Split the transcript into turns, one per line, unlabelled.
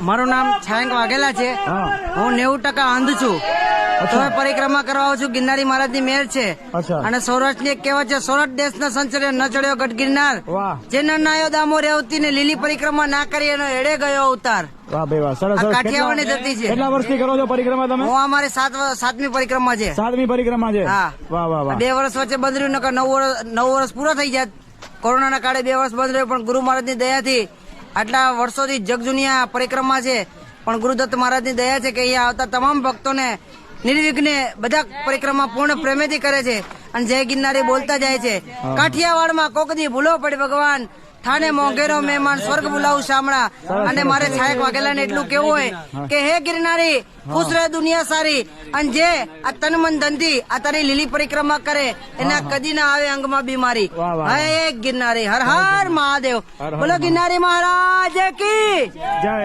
મારું નામ છાયંક વાઘેલા છે.
હું.
નેવું ટકા અંધ છું. તમે પરિક્રમા કરવા આવું છું. ગિરનારી મહારાજની મેર છે. અને સૌરાષ્ટ્રની એક કહેવત છે સૌરાષ્ટ્ર દેશના સંચરે ન ચડ્યો ગઢ ગિરનાર. જે ન નાયો દામો રેવતી ને લીલી પરિક્રમા ના કરી એનો એડે ગયો અવતાર.
વાહ ભાઈ વાહ. સરસ
કાઠિયાવાડની ધરતી છે.
કેટલા વર્ષથી કરો છો પરિક્રમા તમે?
હું અમારી સાત સાતમી પરિક્રમા છે.
સાતમી પરિક્રમા છે?
હા.
વાહ વાહ વાહ.
બે વર્ષ વચ્ચે બદલ્યું નકર નવ વર્ષ નવ વર્ષ પૂરા થઈ જાય કોરોનાના કાળે બે વર્ષ બંધ રહ્યું પણ ગુરુ મહારાજની દયાથી આટલા વર્ષોથી જગજુનિયા પરિક્રમા છે. પણ ગુરુદત્ત મહારાજની દયા છે કે અહીંયા આવતા તમામ ભક્તોને નિર્વિઘ્ને બધા પરિક્રમા પૂર્ણ પ્રેમેથી કરે છે. અને જય ગિરનારી બોલતા જાય છે. કાઠિયાવાડમાં કોકદી ભૂલો પડે ભગવાન થાને મોંઘેરો મહેમાન સ્વર્ગ બોલાવું શામળા અને મારે છાયક વાઘેલા ને એટલું કેવું હોય કે હે ગિરનારી ખુશ રહે દુનિયા સારી. અને જે આ તન મન ધનથી આ તારી લીલી પરિક્રમા કરે એના કદી ના આવે અંગમાં બીમારી. હે ગિરનારી હર હર મહાદેવ. બોલો ગિરનારી મહારાજ કી?
જય.